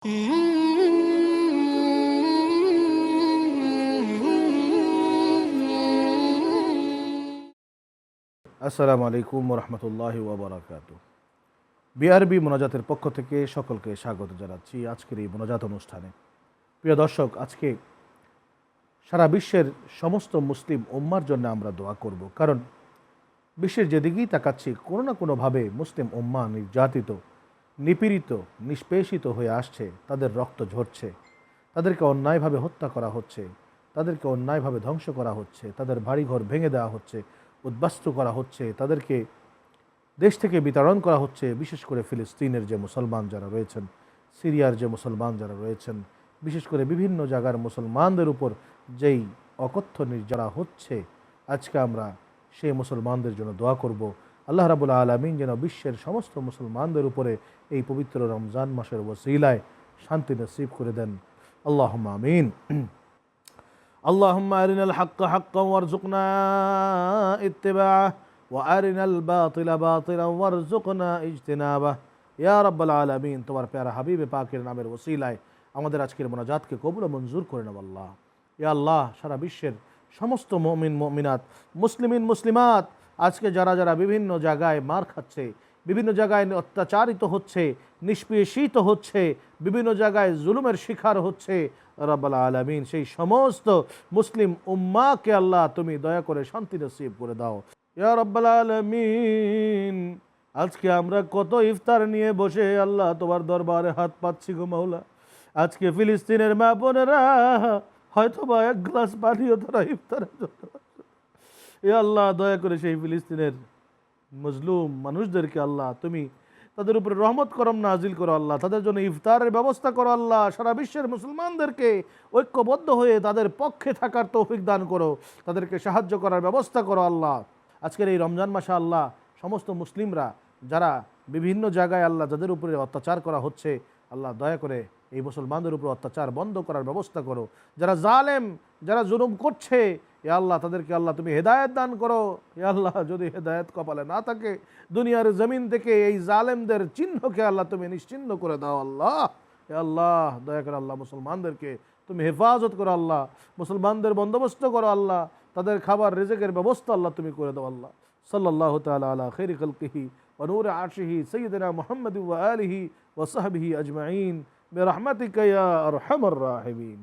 আসসালামু আলাইকুম রহমতুল্লাহ ওবরাকাত। বিআরবি মোনাজাতের পক্ষ থেকে সকলকে স্বাগত জানাচ্ছি আজকের এই মোনাজাত অনুষ্ঠানে। প্রিয় দর্শক, আজকে সারা বিশ্বের সমস্ত মুসলিম উম্মার জন্য আমরা দোয়া করব। কারণ বিশ্বের যেদিকেই তাকাচ্ছি, কোনো না কোনোভাবে মুসলিম উম্মা নির্যাতিত নিপীড়িত, নিষ্পেষিত হয়ে আসছে, তাদের রক্ত ঝরছে। তাদেরকে অন্যায়ভাবে হত্যা করা হচ্ছে, তাদেরকে অন্যায়ভাবে ধ্বংস করা হচ্ছে, তাদের বাড়িঘর ভেঙে দেওয়া হচ্ছে, উদ্বাস্তু করা হচ্ছে, তাদেরকে দেশ থেকে বিতরণ করা হচ্ছে, বিশেষ করে ফিলিস্তিনের যে মুসলমান যারা রয়েছেন, সিরিয়ার যে মুসলমান যারা রয়েছেন, বিশেষ করে বিভিন্ন জায়গার মুসলমানদের উপর যেই অকথ্য নির্যারা হচ্ছে, আজকে আমরা সেই মুসলমানদের জন্য দোয়া করব। আল্লাহ রাবুল আলমিন যেন বিশ্বের সমস্ত মুসলমানদের উপরে এই পবিত্র রমজান মাসের ওসিলায় শান্তি নসিব করে দেন আল্লাহ আমিন اللهم أرنا الحق حقا وارزقنا اتباعه وأرنا الباطل باطلا وارزقنا اجتنابه ইয়া রব্বাল আলমিন তোমার প্যারা হাবিবে পাকের নামের ওসিলায় আমাদের আজকের মোনাজাতকে কবুল ও মঞ্জুর করে নেব আল্লাহ ইয়া আল্লাহ সারা বিশ্বের সমস্ত মমিন মমিনাত মুসলিমিন মুসলিমাত আজকে যারা যারা বিভিন্ন জায়গায় মার খাচ্ছে, বিভিন্ন জায়গায় অত্যাচারিত হচ্ছে, নিষ্পেষিত হচ্ছে, বিভিন্ন জায়গায় জুলুমের শিকার হচ্ছে, রব্বাল আলমিন, সেই সমস্ত মুসলিম উম্মাকে আল্লাহ তুমি দয়া করে শান্তি নসিব করে দাও। ইয়া রব্বাল আলমিন, আজকে আমরা কত ইফতার নিয়ে বসে আল্লাহ তোমার দরবারে হাত পাচ্ছি গো মাওলা। আজকে ফিলিস্তিনের মা বোনেরা হয়তো বা এক গ্লাস পানিও তারা ইফতারের জন্য এ আল্লাহ, দয়া করে সেই ফিলিস্তিনের মজলুম মানুষদেরকে আল্লাহ, তুমি তাদের উপরে রহমত করম, নাজিল করো আল্লাহ। তাদের জন্য ইফতারের ব্যবস্থা করো আল্লাহ। সারা বিশ্বের মুসলমানদেরকে ঐক্যবদ্ধ হয়ে তাদের পক্ষে থাকার তৌফিক দান করো। তাদেরকে সাহায্য করার ব্যবস্থা করো আল্লাহ। আজকের এই রমজান মাসা আল্লাহ, সমস্ত মুসলিমরা যারা বিভিন্ন জায়গায় আল্লাহ, যাদের উপরে অত্যাচার করা হচ্ছে, আল্লাহ দয়া করে এই মুসলমানদের উপর অত্যাচার বন্ধ করার ব্যবস্থা করো। যারা জালেম, যারা জুলুম করছে এ আল্লাহ তাদেরকে আল্লাহ তুমি হেদায়েত দান করো এ আল্লাহ যদি হেদায়েত কপালে না থাকে দুনিয়ার জমিন থেকে এই জালেমদের চিহ্নকে আল্লাহ তুমি নিশ্চিহ্ন করে দাও আল্লাহ এ আল্লাহ দয়া করে আল্লাহ মুসলমানদেরকে তুমি হেফাজত করো আল্লাহ মুসলমানদের বন্দোবস্ত করো আল্লাহ তাদের খাবার রেজেকের ব্যবস্থা আল্লাহ তুমি করে দাও আল্লাহ সাল্লাহ তালা আলা খেরি খলকিহি ونور عرشه سيدنا محمد وآله وصحبه أجمعين برحمتك يا أرحم الراحمين